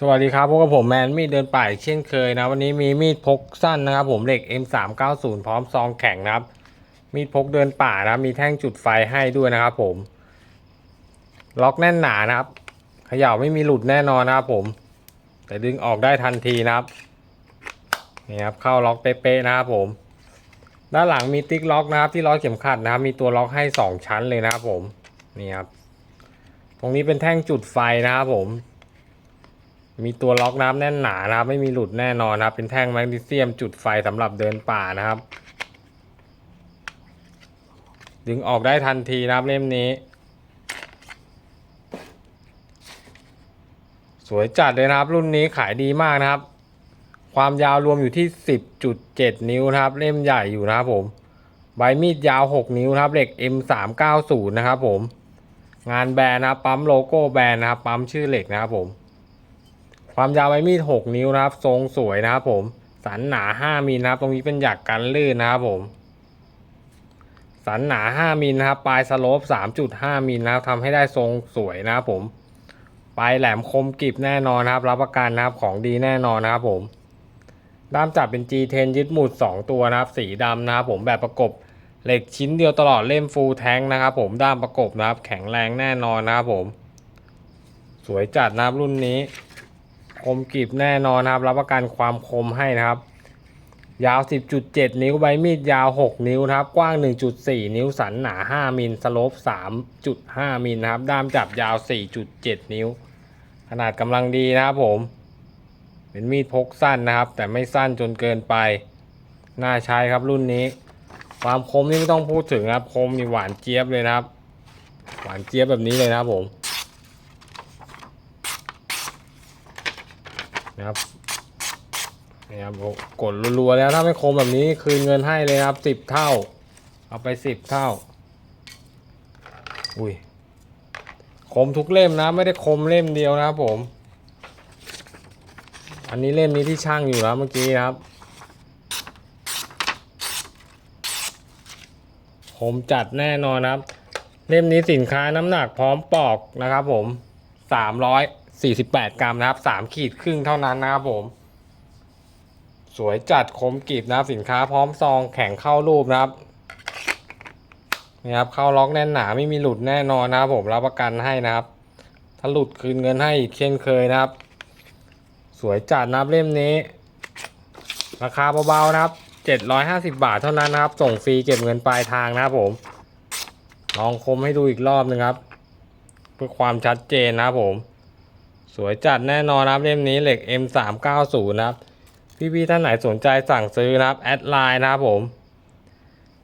สวัสดีครับพบกับผมแมนมีดเดินป่าอีกเช่นเคยนะ วันนี้มีมีดพกสั้นนะครับผมเหล็ก M390 พร้อมซองแข็งนะครับ มีดพกเดินป่านะมีแท่งจุดไฟให้ด้วยนะครับผม ล็อกแน่นหนานะครับเขย่าไม่มีหลุดแน่นอนนะครับผม แต่ดึงออกได้ทันทีนะครับนี่ครับเข้าล็อกเป๊ะๆนะครับผม ด้านหลังมีติ๊กล็อกนะครับ ที่ล้อกเข็มขัดนะครับ มีตัวล็อกให้สองชั้นเลยนะครับผมนี่ครับตรงนี้เป็นแท่งจุดไฟนะครับผม มีตัวล็อกน้ำแน่นหนานะครับ ไม่มีหลุดแน่นอนนะครับ เป็นแท่งแมกนีเซียมจุดไฟสำหรับเดินป่านะครับ ดึงออกได้ทันทีนะครับเล่มนี้ สวยจัดเลยนะครับ รุ่นนี้ขายดีมากนะครับ ความยาวรวมอยู่ที่ 10.7 นิ้วนะครับ เล่มใหญ่อยู่นะครับผมใบมีดยาว 6 นิ้วนะครับเหล็ก M390 นะครับผม งานแบรนด์นะปั๊มโลโก้แบรนด์นะครับปั๊มชื่อเหล็กนะครับผม ความยาวใบมีด 6 นิ้วนะครับ ทรงสวยนะครับผม สันหนา 5มิลนะครับ ตรงนี้เป็นหยักกันลื่นนะครับผม สันหนา 5มิลนะครับ ปลายสโลป 3.5มิลนะครับทำให้ได้ทรงสวยนะครับผม ปลายแหลมคมกริบแน่นอนนะครับ รับประกันนะครับ ของดีแน่นอนนะครับผม ด้ามจับเป็น G10 ยึดหมุด 2 ตัวนะครับ สีดำนะครับผมแบบประกบเหล็กชิ้นเดียวตลอดเล่มฟูลแท้งนะครับผม ด้ามประกบนะครับ แข็งแรงแน่นอนนะครับผม สวยจัดนะครับรุ่นนี้ คมกริบแน่นอนครับ รับประกันความคมให้นะครับ ยาว 10.7 นิ้วใบมีดยาว 6 นิ้วนะครับ กว้าง 1.4 นิ้วสันหนา 5 มิลสโลป 3.5 มิลนะครับ ด้ามจับยาว 4.7 นิ้ว ขนาดกำลังดีนะครับผม เป็นมีดพกสั้นนะครับ แต่ไม่สั้นจนเกินไป น่าใช้ครับรุ่นนี้ ความคมนี่ไม่ต้องพูดถึงครับ คมนี่หวานเจี๊ยบเลยนะครับ หวานเจี๊ยบแบบนี้เลยนะครับผม นะครับนี่ครับกดรัวๆแล้วถ้าไม่คมแบบนี้คืนเงินให้เลยครับสิบเท่า เอาไปสิบเท่า อุ้ยคมทุกเล่มนะ ไม่ได้คมเล่มเดียวนะครับผม อันนี้เล่มนี้ที่ช่างอยู่แล้วเมื่อกี้ครับคมจัดแน่นอนครับ เล่มนี้สินค้าน้ำหนักพร้อมปอกนะครับผมสามร้อย 48 กรัมนะครับ 3 ขีดครึ่งเท่านั้นนะครับผม สวยจัดคมกริบนะครับสินค้าพร้อมซองแข็งเข้ารูปนะครับนี่ครับเข้าล็อกแน่นหนาไม่มีหลุดแน่นอนนะครับผมรับประกันให้นะครับ ถ้าหลุดคืนเงินให้อีกเช่นเคยนะครับ สวยจัดนะครับเล่มนี้ ราคาเบาๆนะครับ 750 บาทเท่านั้นนะครับ ส่งฟรีเก็บเงินปลายทางนะครับผม ลองคมให้ดูอีกรอบหนึงครับ เพื่อความชัดเจนนะครับผม สวยจัดแน่นอนนะครับเล่มนี้เหล็ก M390 นะครับพี่ๆท่านไหนสนใจสั่งซื้อนะครับแอดไลน์นะครับผม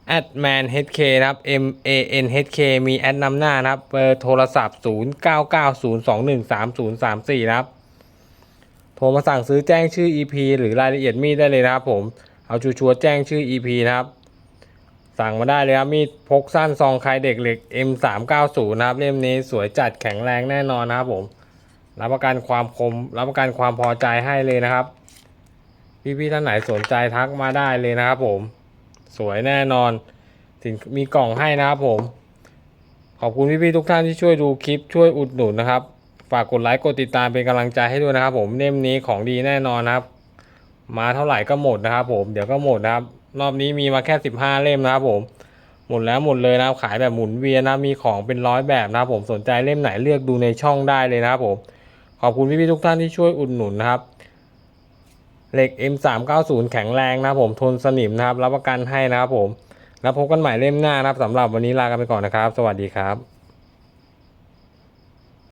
แอดแมน HK นะครับ M A N H K มีแอดนำหน้านะครับเบอร์โทรศัพท์ 0990213034 นะครับโทรมาสั่งซื้อแจ้งชื่อ EP หรือรายละเอียดมีดได้เลยนะครับผม เอาชัวร์แจ้งชื่อ EP นะครับ สั่งมาได้เลยครับ มีดพกสั้นซองคลายเด็กเหล็ก M390 นะครับเล่มนี้สวยจัดแข็งแรงแน่นอนนะครับผม รับประกันความคม รับประกันความพอใจให้เลยนะครับ พี่ๆท่านไหนสนใจทักมาได้เลยนะครับ ผม สวยแน่นอนถึงมีกล่องให้นะครับผม ขอบคุณพี่ๆทุกท่านที่ช่วยดูคลิปช่วยอุดหนุนนะครับ ฝากกดไลค์กดติดตามเป็นกำลังใจให้ด้วยนะครับ ผมเล่มนี้ของดีแน่นอนนะครับ มาเท่าไหร่ก็หมดนะครับ ผมเดี๋ยวก็หมดนะครับ รอบนี้มีมาแค่ 15 เล่มนะครับ ผมหมดแล้วหมดเลยนะครับขายแบบหมุนเวียนนะมีของเป็นร้อยแบบนะครับผมสนใจเล่มไหนเลือกดูในช่องได้เลยนะครับผม ขอบคุณพี่ๆทุกท่านที่ช่วยอุดหนุนนะครับ เหล็ก M390 แข็งแรงนะครับผมทนสนิมนะครับ รับประกันให้นะครับผม แล้วพบกันใหม่เล่มหน้านะครับสำหรับวันนี้ลากันไปก่อนนะครับ สวัสดีครับ